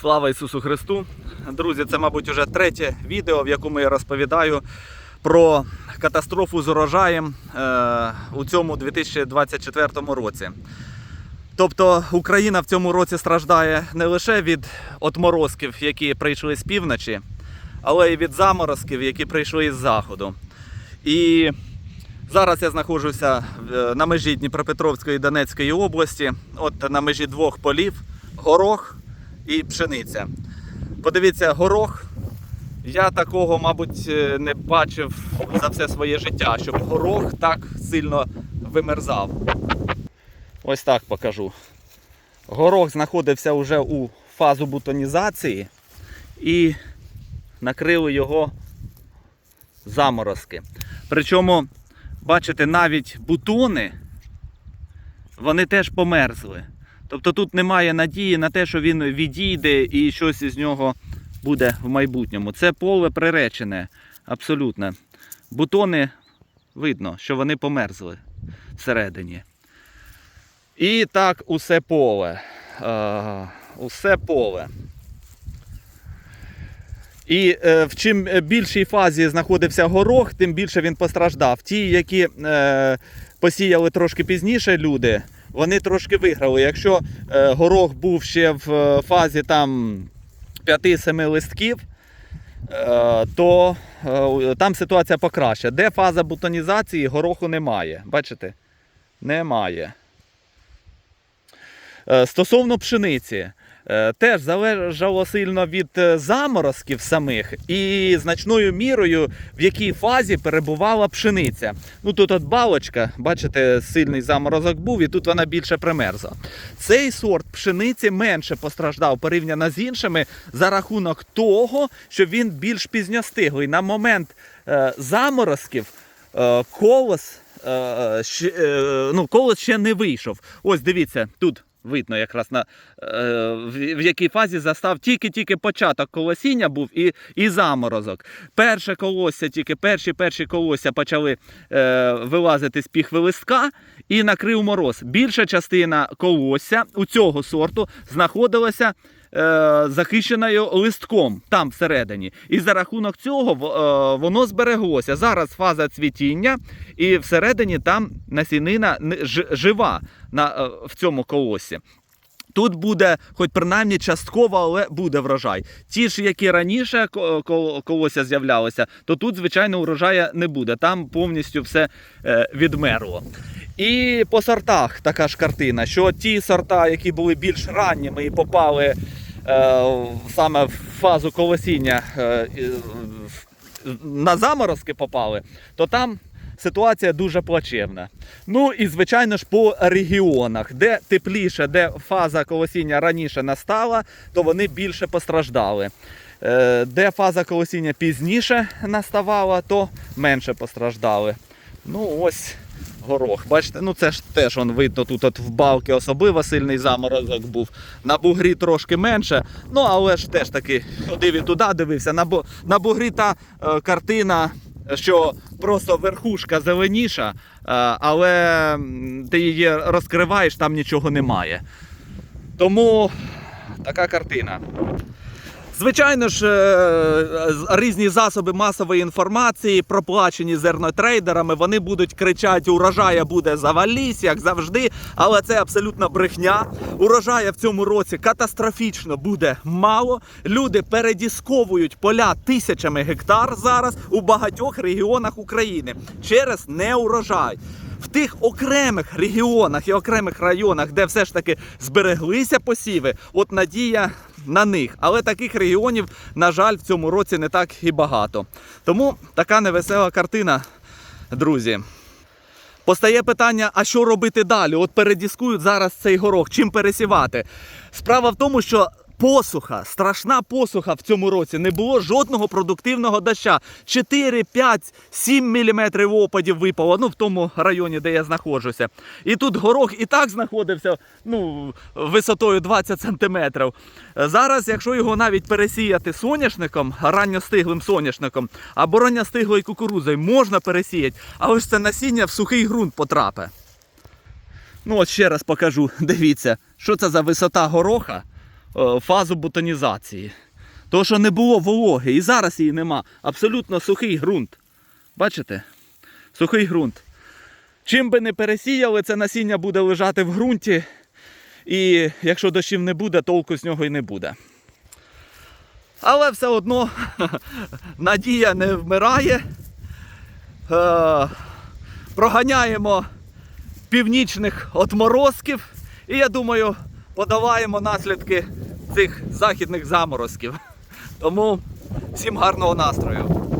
Слава Ісусу Христу! Друзі, це, мабуть, вже третє відео, в якому я розповідаю про катастрофу з урожаєм е, у цьому 2024 році. Тобто Україна в цьому році страждає не лише від отморозків, які прийшли з півночі, але й від заморозків, які прийшли із заходу. І зараз я знаходжуся е, на межі Дніпропетровської і Донецької області, от на межі двох полів горох і пшениця. Подивіться, горох. Я такого, мабуть, е, не бачив за все своє життя, щоб горох так сильно вимерзав. Ось так покажу. Горох знаходився вже у фазу бутонізації і накрили його заморозки. Причому, бачите, навіть бутони вони теж померзли. Тобто тут немає надії на те, що він відійде і щось із нього буде в майбутньому. Це поле приречене, абсолютно. Бутони видно, що вони померзли всередині. І так усе поле. Усе поле. І е, в чим більшій фазі знаходився горох, тим більше він постраждав. Ті, які е, посіяли трошки пізніше люди, вони трошки виграли. Якщо е, горох був ще в е, фазі там 5-7 листків, е, то там ситуація покраща. Де фаза бутонізації, гороху немає. Бачите? Немає. Стосовно пшениці, теж залежало сильно від е, заморозків самих і значною мірою, в якій фазі перебувала пшениця. Ну тут от балочка, бачите, сильний заморозок був, і тут вона більше примерзла. Цей сорт пшениці менше постраждав порівняно з іншими за рахунок того, що він більш пізньостиглий. На момент е, заморозків е, колос. е, е, ну, колос ще не вийшов. Ось дивіться, тут видно якраз на, е, в, якій фазі застав тільки-тільки початок колосіння був і, і заморозок. Перше колосся, тільки перші перші колосся почали е, вилазити з піхви листка і накрив мороз. Більша частина колосся у цього сорту знаходилася е, захищеною листком там всередині. І за рахунок цього е, воно збереглося. Зараз фаза цвітіння, і всередині там насінина жива на, е, в цьому колосі. Тут буде, хоч принаймні частково, але буде врожай. Ті ж, які раніше ко- ко- колося з'являлися, то тут, звичайно, урожая не буде. Там повністю все е, відмерло. І по сортах така ж картина, що ті сорта, які були більш ранніми і попали саме в фазу колосіння, е, на заморозки попали, то там ситуація дуже плачевна. Ну і звичайно ж по регіонах, де тепліше, де фаза колосіння раніше настала, то вони більше постраждали. Е, Де фаза колосіння пізніше наставала, то менше постраждали. Ну ось горох. Бачите, ну це ж теж он видно, тут от в балки особливо сильний заморозок був. На бугрі трошки менше. Ну але ж теж таки ходив і туди дивився. На, на бугрі та е, картина, що просто верхушка зеленіша, е, але ти її розкриваєш, там нічого немає. Тому така картина. Звичайно ж, е, різні засоби масової інформації, проплачені зернотрейдерами, вони будуть кричати: урожая буде завались, як завжди. Але це абсолютно брехня. Урожая в цьому році катастрофічно буде мало. Люди передісковують поля тисячами гектар зараз у багатьох регіонах України через неурожай. В тих окремих регіонах і окремих районах, де все ж таки збереглися посіви, от надія на них. Але таких регіонів, на жаль, в цьому році не так і багато. Тому така невесела картина, друзі. Постає питання, а що робити далі? От передіскують зараз цей горох, чим пересівати. Справа в тому, що посуха, страшна посуха в цьому році. Не було жодного продуктивного доща. 4, 5, 7 міліметрів опадів випало, ну в тому районі, де я знаходжуся. І тут горох і так знаходився ну, висотою 20 сантиметрів. Зараз, якщо його навіть пересіяти соняшником, ранньостиглим соняшником або ранньостиглою кукурузою, можна пересіяти, але ж це насіння в сухий ґрунт потрапить. Ну от ще раз покажу, дивіться, що це за висота гороха. Е, фазу бутонізації. Тому що не було вологи, і зараз її нема. Абсолютно сухий ґрунт. Бачите? Сухий ґрунт. Чим би не пересіяли, це насіння буде лежати в ґрунті. І якщо дощів не буде, толку з нього і не буде. Але все одно надія не вмирає. Е, проганяємо північних отморозків. І я думаю, подаваємо наслідки цих західних заморозків. Тому всім гарного настрою.